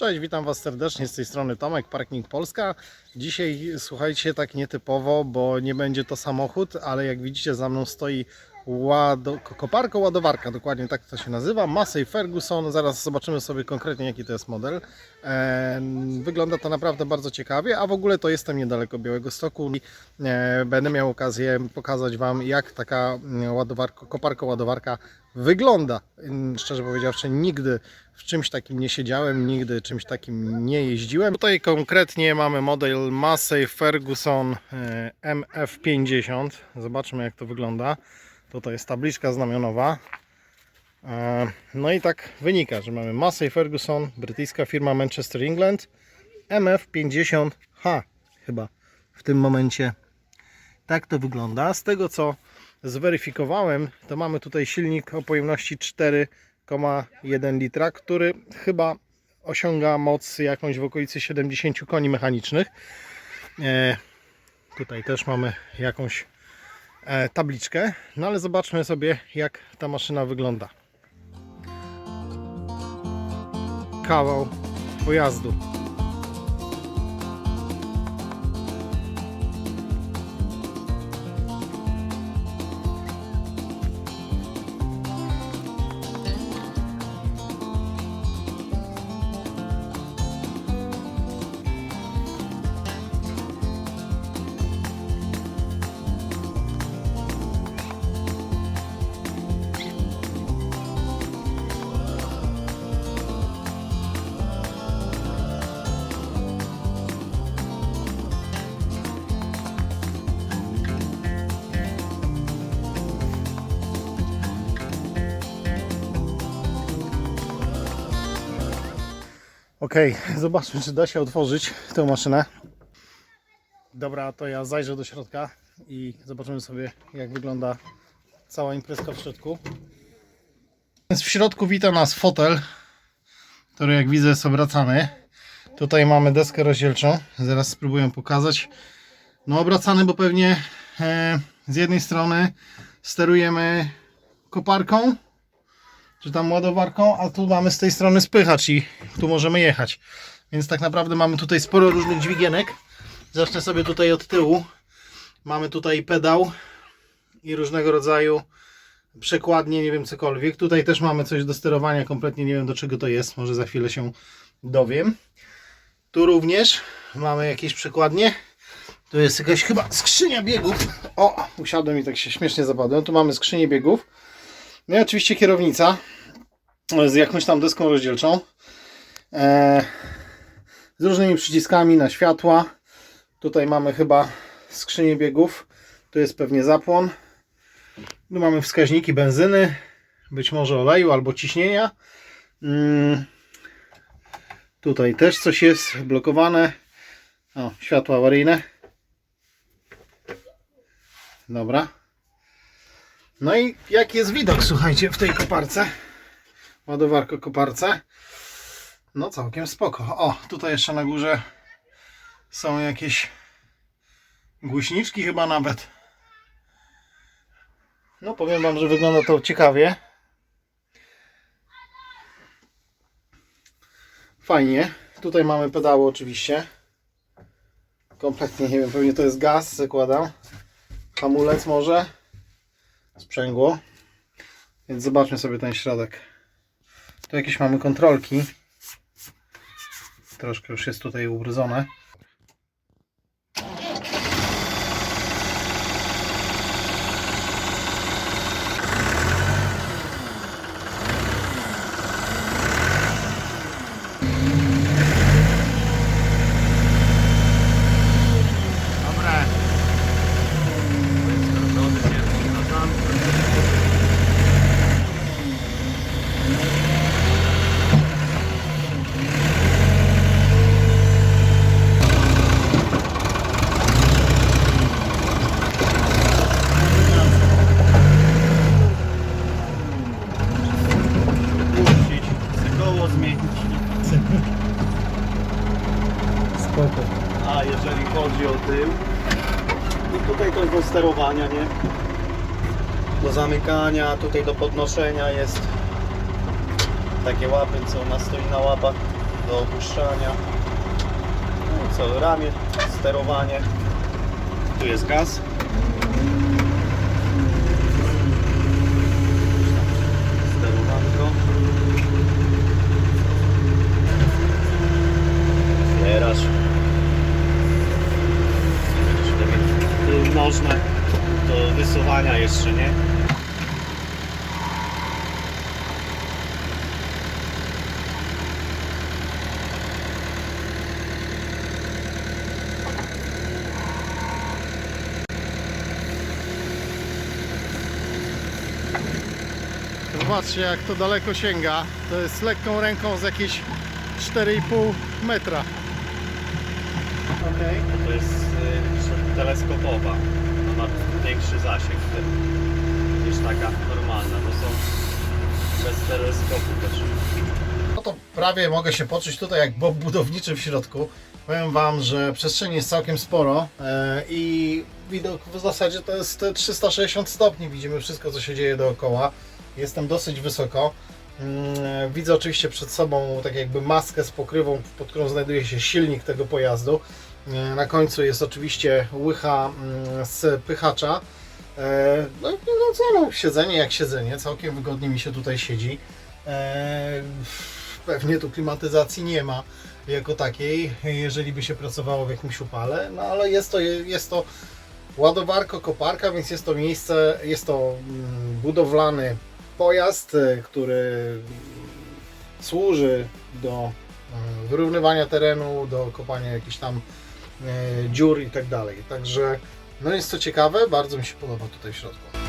Cześć, witam Was serdecznie z tej strony Tomek, Parking Polska. Dzisiaj słuchajcie tak nietypowo, bo nie będzie to samochód, ale jak widzicie za mną stoi łado, koparka ładowarka, dokładnie tak to się nazywa, Massey Ferguson, zaraz zobaczymy sobie konkretnie jaki to jest model. Wygląda to naprawdę bardzo ciekawie, a w ogóle to jestem niedaleko Białego Stoku i e, będę miał okazję pokazać Wam jak taka ładowarka, koparka ładowarka wygląda. Mm, Szczerze powiedziawszy nigdy w czymś takim nie siedziałem, nigdy czymś takim nie jeździłem. Tutaj konkretnie mamy model Massey Ferguson e, MF50. Zobaczmy jak to wygląda. Tutaj jest tabliczka znamionowa. E, No i tak wynika, że mamy Massey Ferguson, brytyjska firma Manchester England MF50H chyba w tym momencie. Tak to wygląda. Z tego co zweryfikowałem, to mamy tutaj silnik o pojemności 4,1 litra, który chyba osiąga moc jakąś w okolicy 70 koni mechanicznych. E, tutaj też mamy jakąś e, tabliczkę, no ale zobaczmy sobie jak ta maszyna wygląda. Kawał pojazdu. Ok, zobaczmy, czy da się otworzyć tę maszynę. Dobra, to ja zajrzę do środka i zobaczymy sobie, jak wygląda cała imprezka w środku. Więc w środku wita nas fotel, który jak widzę jest obracany. Tutaj mamy deskę rozdzielczą, zaraz spróbuję pokazać. No obracany, bo pewnie e, z jednej strony sterujemy koparką, czy tam ładowarką, a tu mamy z tej strony spychacz i tu możemy jechać. Więc tak naprawdę mamy tutaj sporo różnych dźwigienek. Zacznę sobie tutaj od tyłu. Mamy tutaj pedał i różnego rodzaju przekładnie, nie wiem cokolwiek. Tutaj też mamy coś do sterowania, kompletnie nie wiem do czego to jest, może za chwilę się dowiem. Tu również mamy jakieś przekładnie. Tu jest jakaś chyba skrzynia biegów. O, usiadłem i tak się śmiesznie zapadłem. Tu mamy skrzynię biegów. No i oczywiście kierownica z jakąś tam deską rozdzielczą. E, z różnymi przyciskami na światła. Tutaj mamy chyba skrzynię biegów. Tu jest pewnie zapłon. Tu mamy wskaźniki benzyny, być może oleju albo ciśnienia. Mm. Tutaj też coś jest blokowane. O, światła awaryjne. Dobra. No i jaki jest widok, słuchajcie, w tej koparce? Ładowarko koparce. No całkiem spoko. O, tutaj jeszcze na górze są jakieś głośniczki chyba nawet. No powiem Wam, że wygląda to ciekawie. Fajnie. Tutaj mamy pedały oczywiście. Kompletnie nie wiem, pewnie to jest gaz, zakładam. Hamulec może sprzęgło. Więc zobaczmy sobie ten środek. Tu jakieś mamy kontrolki. Troszkę już jest tutaj ubrudzone. Koło zmienić. Spoko. A jeżeli chodzi o tył, to tutaj to jest do sterowania, nie? Do zamykania, tutaj do podnoszenia jest takie łapy, co ona stoi na łapach. do opuszczania. No i co, ramię, sterowanie. Tu jest gaz. Sterowanko. Otwierasz. Tu nożne do wysuwania jeszcze, nie? Zobaczcie jak to daleko sięga. To jest lekką ręką z jakieś 4,5 metra. Okej. To jest y, teleskopowa. Ona ma większy zasięg wtedy niż taka normalna, bo są bez teleskopu też. No to prawie mogę się poczuć tutaj jak bob budowniczy w środku. Powiem Wam, że przestrzeni jest całkiem sporo e, i widok w zasadzie to jest 360 stopni. Widzimy wszystko, co się dzieje dookoła. Jestem dosyć wysoko. Mm, Widzę oczywiście przed sobą tak jakby maskę z pokrywą, pod którą znajduje się silnik tego pojazdu. E, Na końcu jest oczywiście łycha mm, z pychacza. E, No, no co, no, siedzenie jak siedzenie, całkiem wygodnie mi się tutaj siedzi. E, Pewnie tu klimatyzacji nie ma jako takiej, jeżeli by się pracowało w jakimś upale, no ale jest to, jest to ładowarko, koparka, więc jest to miejsce, jest to mm, budowlany pojazd, e, który służy do e, wyrównywania terenu, do kopania jakichś tam e, dziur i tak dalej. Także no jest to ciekawe, bardzo mi się podoba tutaj w środku.